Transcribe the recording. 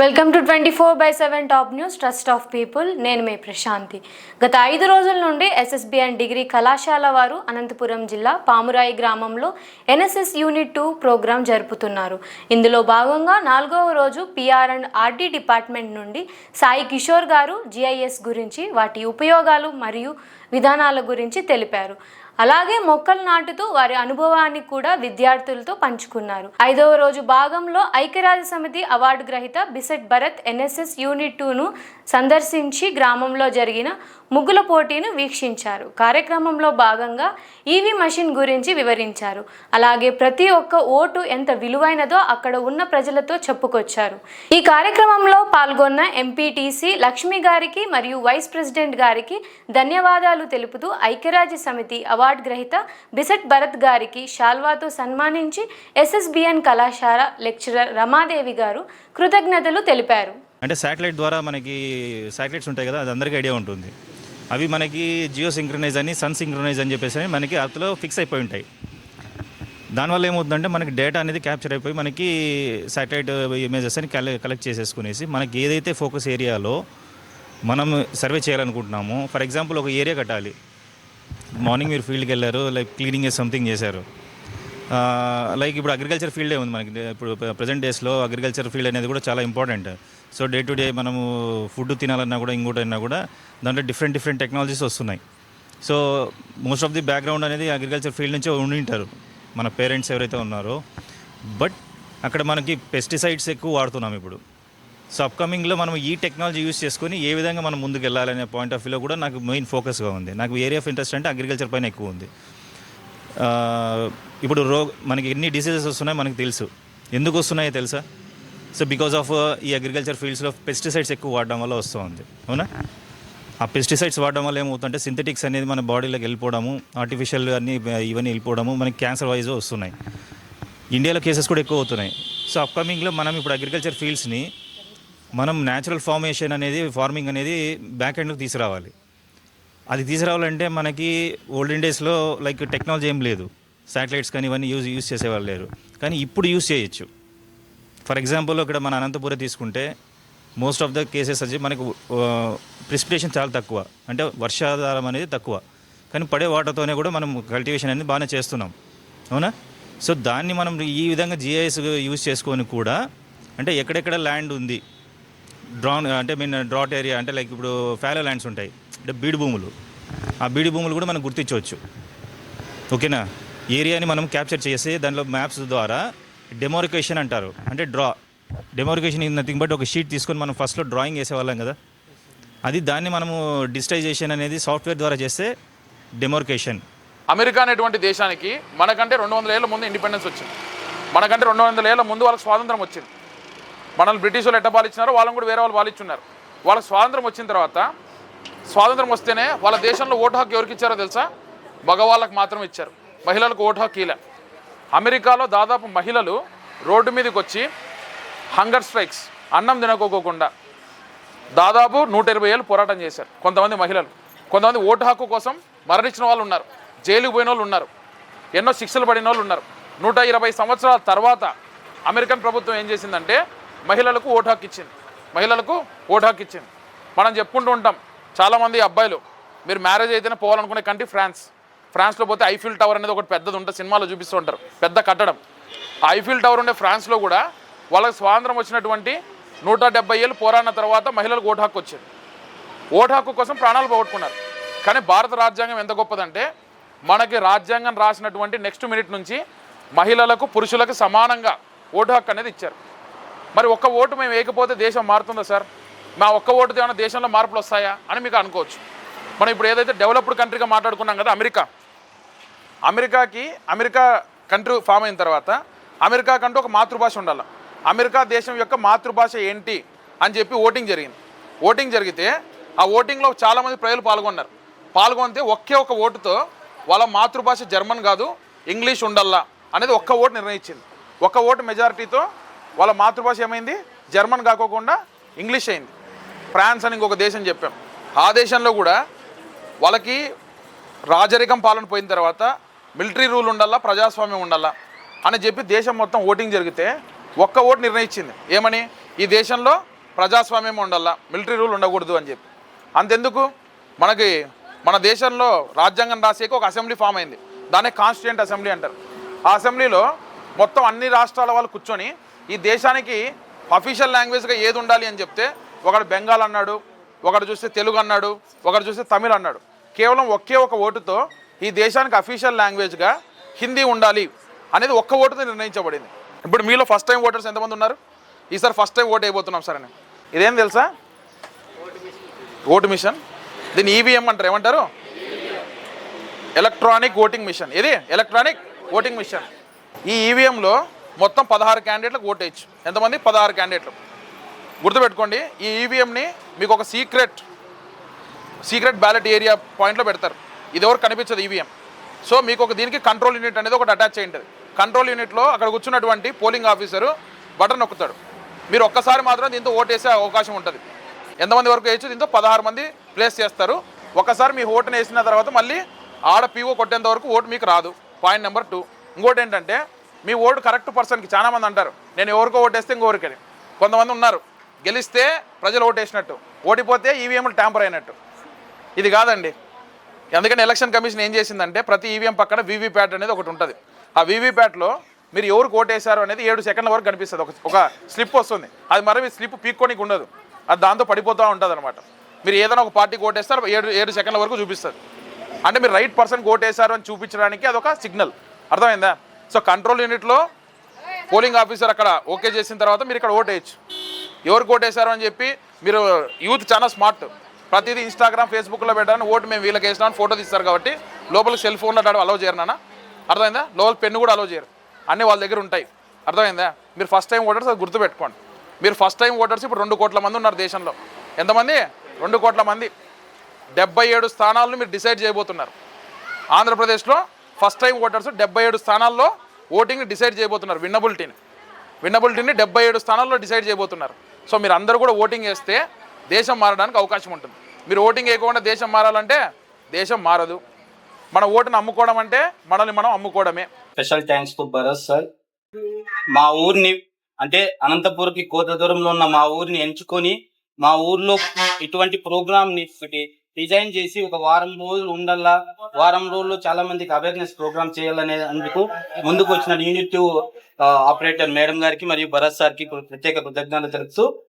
Welcome to twenty four by seven top news trust of people. నేను మీ ప్రశాంతి. గత ఐదు రోజుల నుండి ఎస్ఎస్బిఎన్ డిగ్రీ కళాశాల వారు అనంతపురం జిల్లా పామురాయి గ్రామంలో ఎన్ఎస్ఎస్ యూనిట్ టూ ప్రోగ్రాం జరుపుతున్నారు. ఇందులో భాగంగా నాలుగవ రోజు పిఆర్ అండ్ ఆర్డీ డిపార్ట్మెంట్ నుండి సాయి కిషోర్ గారు జిఐఎస్ గురించి వాటి ఉపయోగాలు మరియు విధానాల గురించి తెలిపారు. అలాగే మొక్కలు నాటుతూ వారి అనుభవాన్ని కూడా విద్యార్థులతో పంచుకున్నారు. ఐదవ రోజు భాగంలో ఐక్యరాజ్య సమితి అవార్డు గ్రహీత బిసెట్ భరత్ ఎన్ఎస్ఎస్ యూనిట్ టూను సందర్శించి గ్రామంలో జరిగిన ముగ్గుల పోటీను వీక్షించారు. కార్యక్రమంలో భాగంగా ఈవీ మషిన్ గురించి వివరించారు. అలాగే ప్రతి ఒక్క ఓటు ఎంత విలువైనదో అక్కడ ఉన్న ప్రజలతో చెప్పుకొచ్చారు. ఈ కార్యక్రమంలో పాల్గొన్న ఎంపీటీసీ లక్ష్మి గారికి మరియు వైస్ ప్రెసిడెంట్ గారికి ధన్యవాదాలు తెలుపుతూ ఐక్యరాజ్య సమితి అవార్డు గ్రహీత బిసెట్ భరత్ గారికి షాల్వాతో సన్మానించి ఎస్ఎస్బిఎన్ కళాశాల లెక్చరర్ రమాదేవి గారు కృతజ్ఞతలు తెలిపారు. అంటే శాటిలైట్ ద్వారా మనకి శాటిలైట్స్ ఉంటాయి కదా అది అందరికీ ఐడియా ఉంటుంది. అవి మనకి జియో సింక్రనైజ్ అని సన్ సింక్రనైజ్ అని చెప్పేసి మనకి అర్త్లో ఫిక్స్ అయిపోయి ఉంటాయి. దానివల్ల ఏమవుతుందంటే మనకి డేటా అనేది క్యాప్చర్ అయిపోయి మనకి శాటిలైట్ ఇమేజెస్ అని కలెక్ట్ చేసేసుకునేసి మనకి ఏదైతే ఫోకస్ ఏరియాలో మనం సర్వే చేయాలనుకుంటున్నామో ఫర్ ఎగ్జాంపుల్ ఒక ఏరియా కట్టాలి. మార్నింగ్ మీరు ఫీల్డ్కి వెళ్ళారు లైక్ క్లీనింగ్ సంథింగ్ చేశారు. లైక్ ఇప్పుడు అగ్రికల్చర్ ఫీల్డే ఉంది మనకి. ఇప్పుడు ప్రజెంట్ డేస్లో అగ్రికల్చర్ ఫీల్డ్ అనేది కూడా చాలా important so day to day మనము ఫుడ్ తినాలన్నా కూడా ఇంకోటైనా కూడా దాంట్లో డిఫరెంట్ డిఫరెంట్ టెక్నాలజీస్ వస్తున్నాయి. So most of the background అనేది అగ్రికల్చర్ ఫీల్డ్ నుంచే ఉండి ఉంటారు మన పేరెంట్స్ ఎవరైతే ఉన్నారో. బట్ అక్కడ మనకి పెస్టిసైడ్స్ ఎక్కువ వాడుతున్నాం ఇప్పుడు. సో అప్కమింగ్లో మనం ఈ టెక్నాలజీ యూస్ చేసుకొని ఏ విధంగా మనం ముందుకు వెళ్ళాలనే పాయింట్ ఆఫ్ వ్యూలో కూడా నాకు మెయిన్ ఫోకస్గా ఉంది. నాకు ఏరియా ఆఫ్ ఇంట్రెస్ట్ అంటే అగ్రికల్చర్ పైన ఎక్కువ ఉంది. ఇప్పుడు రో మనకి ఎన్ని డిసీజెస్ వస్తున్నాయో మనకు తెలుసు. ఎందుకు వస్తున్నాయో తెలుసా? సో బికాస్ ఆఫ్ ఈ అగ్రికల్చర్ ఫీల్డ్స్లో పెస్టిసైడ్స్ ఎక్కువ వాడడం వల్ల వస్తూ ఉంది. అవునా? ఆ పెస్టిసైడ్స్ వాడడం వల్ల ఏమవుతుందంటే సింథటిక్స్ అనేది మన బాడీలోకి వెళ్ళిపోవడము ఆర్టిఫిషియల్ అన్ని ఇవన్నీ వెళ్ళిపోవడము మనకి క్యాన్సర్ వైజ్ వస్తున్నాయి. ఇండియాలో కేసెస్ కూడా ఎక్కువ అవుతున్నాయి. సో అప్కమింగ్లో మనం ఇప్పుడు అగ్రికల్చర్ ఫీల్డ్స్ని మనం న్యాచురల్ ఫార్మేషన్ అనేది ఫార్మింగ్ అనేది బ్యాక్ ఎండ్కి తీసుకురావాలి. అది తీసుకురావాలంటే మనకి ఓల్డెన్ డేస్లో లైక్ టెక్నాలజీ ఏం లేదు. శాటిలైట్స్ కానీ ఇవన్నీ యూజ్ యూజ్ చేసేవాళ్ళు లేరు. కానీ ఇప్పుడు యూజ్ చేయొచ్చు. ఫర్ ఎగ్జాంపుల్ ఇక్కడ మన అనంతపురం తీసుకుంటే మోస్ట్ ఆఫ్ ద కేసెస్ వచ్చి మనకు ప్రిసిపిటేషన్ చాలా తక్కువ. అంటే వర్షాధారం అనేది తక్కువ. కానీ పడే వాటర్తోనే కూడా మనం కల్టివేషన్ అనేది బాగానే చేస్తున్నాం. అవునా? సో దాన్ని మనం ఈ విధంగా జిఐఎస్ యూజ్ చేసుకొని కూడా అంటే ఎక్కడెక్కడ ల్యాండ్ ఉంది డ్రాన్ uh, అంటే మీన్ డ్రాట్ ఏరియా అంటే లైక్ ఇప్పుడు ఫ్యాలో ల్యాండ్స్ ఉంటాయి. అంటే బీడు భూములు. ఆ బీడు భూములు కూడా మనం గుర్తించవచ్చు. ఓకేనా ఏరియాని మనం క్యాప్చర్ చేసి దానిలో మ్యాప్స్ ద్వారా డెమోరికేషన్ అంటారు. అంటే draw demarcation is nothing but ఒక షీట్ తీసుకొని మనం ఫస్ట్లో డ్రాయింగ్ వేసేవాళ్ళం కదా? అది దాన్ని మనము డిజిటైజేషన్ అనేది సాఫ్ట్వేర్ ద్వారా చేస్తే డెమోరికేషన్ అమెరికా అనేటువంటి దేశానికి మనకంటే రెండు వందల ఏళ్ళ ముందు ఇండిపెండెన్స్ వచ్చింది. మనకంటే రెండు వందల ఏళ్ళ ముందు వాళ్ళకి స్వాతంత్రం వచ్చింది. మనల్ని బ్రిటిష్ వాళ్ళు ఎట్ట పాలిచ్చినారో వాళ్ళని కూడా వేరే వాళ్ళు పాలిచ్చున్నారు. వాళ్ళ స్వాతంత్రం వచ్చిన తర్వాత స్వాతంత్రం వస్తేనే వాళ్ళ దేశంలో ఓటు హక్కు ఎవరికి ఇచ్చారో తెలుసా? మగవాళ్ళకు మాత్రం ఇచ్చారు. మహిళలకు ఓటు హక్కు ఇలా అమెరికాలో దాదాపు మహిళలు రోడ్డు మీదకి వచ్చి హంగర్ స్ట్రైక్స్ అన్నం తినకోకోకుండా దాదాపు నూట ఇరవై ఏళ్ళు పోరాటం చేశారు. కొంతమంది మహిళలు. కొంతమంది ఓటు హక్కు కోసం మరణించిన వాళ్ళు ఉన్నారు. జైలుకు పోయిన వాళ్ళు ఉన్నారు. ఎన్నో శిక్షలు పడిన వాళ్ళు ఉన్నారు. నూట ఇరవై సంవత్సరాల తర్వాత అమెరికన్ ప్రభుత్వం ఏం చేసిందంటే మహిళలకు ఓటు హక్కు ఇచ్చింది. మహిళలకు ఓటు హక్కు ఇచ్చింది. మనం చెప్పుకుంటూ ఉంటాం చాలామంది అబ్బాయిలు మీరు మ్యారేజ్ అయితేనే పోవాలనుకునే కంట్రీ ఫ్రాన్స్. ఫ్రాన్స్లో పోతే ఐఫిల్ టవర్ అనేది ఒకటి పెద్దది ఉంటుంది సినిమాలో చూపిస్తూ ఉంటారు పెద్ద కట్టడం. ఆ ఐఫిల్ టవర్ ఉండే ఫ్రాన్స్లో కూడా వాళ్ళకి స్వాతంత్రం వచ్చినటువంటి నూట డెబ్బై ఏళ్ళు పోరాడిన తర్వాత మహిళలకు ఓటు హక్కు వచ్చింది. ఓటు హక్కు కోసం ప్రాణాలు పోగొట్టుకున్నారు. కానీ భారత రాజ్యాంగం ఎంత గొప్పదంటే మనకి రాజ్యాంగం రాసినటువంటి నెక్స్ట్ మినిట్ నుంచి మహిళలకు పురుషులకు సమానంగా ఓటు హక్కు అనేది ఇచ్చారు. మరి ఒక్క ఓటు మేము వేయకపోతే దేశం మారుతుందా సార్? మా ఒక్క ఓటుతో ఏమైనా దేశంలో మార్పులు వస్తాయా అని మీకు అనుకోవచ్చు. మనం ఇప్పుడు ఏదైతే డెవలప్డ్ కంట్రీగా మాట్లాడుకున్నాం కదా అమెరికా. అమెరికాకి అమెరికా కంట్రీ ఫామ్ అయిన తర్వాత అమెరికా కంటూ ఒక మాతృభాష ఉండాలి. అమెరికా దేశం యొక్క మాతృభాష ఏంటి అని చెప్పి ఓటింగ్ జరిగింది. ఓటింగ్ జరిగితే ఆ ఓటింగ్లో చాలామంది ప్రజలు పాల్గొన్నారు. పాల్గొంటే ఒకే ఒక ఓటుతో వాళ్ళ మాతృభాష జర్మన్ కాదు ఇంగ్లీష్ ఉండల్లా అనేది ఒక్క ఓటు నిర్ణయించింది. ఒక్క ఓటు మెజారిటీతో వాళ్ళ మాతృభాష ఏమైంది? జర్మన్ కాకోకుండా ఇంగ్లీష్ అయింది. ఫ్రాన్స్ అని ఇంకొక దేశం చెప్పాం. ఆ దేశంలో కూడా వాళ్ళకి రాజరికం పాలన పోయిన తర్వాత మిలిటరీ రూల్ ఉండాలా ప్రజాస్వామ్యం ఉండాలా అని చెప్పి దేశం మొత్తం ఓటింగ్ జరిగితే ఒక్క ఓటు నిర్ణయించింది. ఏమని? ఈ దేశంలో ప్రజాస్వామ్యం ఉండాలా మిలిటరీ రూల్ ఉండకూడదు అని చెప్పి. అంతెందుకు? మనకి మన దేశంలో రాజ్యాంగం రాసేకి ఒక అసెంబ్లీ ఫామ్ అయింది. దాన్ని కాన్స్టిట్యూంట్ అసెంబ్లీ అంటారు. ఆ అసెంబ్లీలో మొత్తం అన్ని రాష్ట్రాల వాళ్ళు కూర్చొని ఈ దేశానికి అఫీషియల్ లాంగ్వేజ్గా ఏది ఉండాలి అని చెప్తే ఒకడు బెంగాల్ అన్నాడు ఒకడు చూస్తే తెలుగు అన్నాడు ఒకడు చూస్తే తమిళ్ అన్నాడు. కేవలం ఒకే ఒక ఓటుతో ఈ దేశానికి అఫీషియల్ లాంగ్వేజ్గా హిందీ ఉండాలి అనేది ఒక్క ఓటుతో నిర్ణయించబడింది. ఇప్పుడు మీలో ఫస్ట్ టైం ఓటర్స్ ఎంతమంది ఉన్నారు? ఈసారి ఫస్ట్ టైం ఓట్ అయిపోతున్నాం సార్ అని. ఇదేం తెలుసా? Vote machine. దీన్ని ఈవీఎం అంటారు ఏమంటారు? ఎలక్ట్రానిక్ ఓటింగ్ మిషన్ ఇది ఎలక్ట్రానిక్ ఓటింగ్ మిషన్ ఈ ఈవీఎంలో మొత్తం పదహారు క్యాండిడేట్లకు ఓటేయచ్చు. వేయచ్చు ఎంతమంది? పదహారు క్యాండిడేట్లు. గుర్తుపెట్టుకోండి ఈ ఈవీఎంని మీకు ఒక సీక్రెట్ సీక్రెట్ బ్యాలెట్ ఏరియా పాయింట్లో పెడతారు. ఇది ఎవరు కనిపించదు ఈవీఎం సో మీకు ఒక దీనికి కంట్రోల్ యూనిట్ అనేది ఒకటి అటాచ్ చేయండి కంట్రోల్ యూనిట్లో అక్కడ కూర్చున్నటువంటి పోలింగ్ ఆఫీసరు బటన్ నొక్కుతాడు. మీరు ఒక్కసారి మాత్రం దీంతో ఓటేసే అవకాశం ఉంటుంది. ఎంతమంది వరకు వేయచ్చు? దీంతో పదహారు మంది ప్లేస్ చేస్తారు. ఒకసారి మీ ఓటుని వేసిన తర్వాత మళ్ళీ ఆడ పీఓ కొట్టేంత వరకు ఓటు మీకు రాదు. Point number two. ఇంకోటి ఏంటంటే మీ ఓటు కరెక్ట్ పర్సన్కి చాలామంది అంటారు. నేను ఎవరికో ఓటేస్తే ఇంకొకరికని కొంతమంది ఉన్నారు. గెలిస్తే ప్రజలు ఓటేసినట్టు. ఓడిపోతే ఈవీఎంలు ట్యాంపర్ అయినట్టు. ఇది కాదండి. అందుకని ఎలక్షన్ కమిషన్ ఏం చేసిందంటే ప్రతి ఈవీఎం పక్కన వీవీప్యాట్ అనేది ఒకటి ఉంటుంది. ఆ వీవీప్యాట్లో మీరు ఎవరు ఓటేశారు అనేది ఏడు సెకండ్ల వరకు కనిపిస్తుంది. ఒక ఒక స్లిప్ వస్తుంది. అది మరి మీ స్లిప్ పీక్కోనికి ఉండదు. అది దాంతో పడిపోతూ ఉంటుంది అనమాట మీరు ఏదైనా ఒక పార్టీకి ఓటేస్తారు ఏడు ఏడు సెకండ్ల వరకు చూపిస్తుంది. అంటే మీరు రైట్ పర్సన్ ఓటేశారు అని చూపించడానికి అదొక సిగ్నల్. అర్థమైందా? సో కంట్రోల్ యూనిట్లో పోలింగ్ ఆఫీసర్ అక్కడ ఓకే చేసిన తర్వాత మీరు ఇక్కడ ఓటేయచ్చు. ఎవరు ఓటేశారు అని చెప్పి మీరు యూత్ చాలా స్మార్ట్ ప్రతిదీ ఇన్స్టాగ్రామ్ ఫేస్బుక్లో పెట్టాలని ఓటు మేము వీళ్ళకి వేసినామని ఫోటో తీస్తారు కాబట్టి లోపలికి సెల్ ఫోన్లో ఫోన్ అలౌ చేయరు నాన్న. అర్థమైందా? లోపల పెన్ను కూడా అలౌ చేయరు. అన్నీ వాళ్ళ దగ్గర ఉంటాయి. అర్థమైందా? మీరు ఫస్ట్ టైం ఓటర్స్ అది గుర్తుపెట్టుకోండి. మీరు ఫస్ట్ టైం ఓటర్స్ ఇప్పుడు రెండు కోట్ల మంది ఉన్నారు దేశంలో. ఎంతమంది? రెండు కోట్ల మంది. డెబ్బై ఏడు స్థానాలను మీరు డిసైడ్ చేయబోతున్నారు. ఆంధ్రప్రదేశ్లో ఫస్ట్ టైం ఓటర్స్ డెబ్బై ఏడు స్థానాల్లో ఓటింగ్ డిసైడ్ చేయబోతున్నారు విన్నబులిటీని. విన్నబులిటీని డెబ్బై ఏడు స్థానాల్లో డిసైడ్ చేయబోతున్నారు. సో మీరు అందరూ కూడా ఓటింగ్ వేస్తే దేశం మారడానికి అవకాశం ఉంటుంది. మీరు ఓటింగ్ వేయకుండా దేశం మారాలంటే దేశం మారదు. మన ఓటును అమ్ముకోవడం అంటే మనల్ని మనం అమ్ముకోవడమే. Special thanks to Bharat sir మా ఊరిని అంటే అనంతపూర్కి కోత దూరంలో ఉన్న మా ఊరిని ఎంచుకొని మా ఊర్లో ఇటువంటి ప్రోగ్రామ్ని ఒకటి డిజైన్ చేసి ఒక వారం రోజులు ఉండల్లా వారం రోజుల్లో చాలా మందికి అవేర్నెస్ ప్రోగ్రామ్ చేయాలనే అందుకు ముందుకు వచ్చిన యూనిట్ ఆపరేటర్ మేడం గారికి మరియు భరత్ సార్కి ప్రత్యేక కృతజ్ఞతలు తెలుపుతూ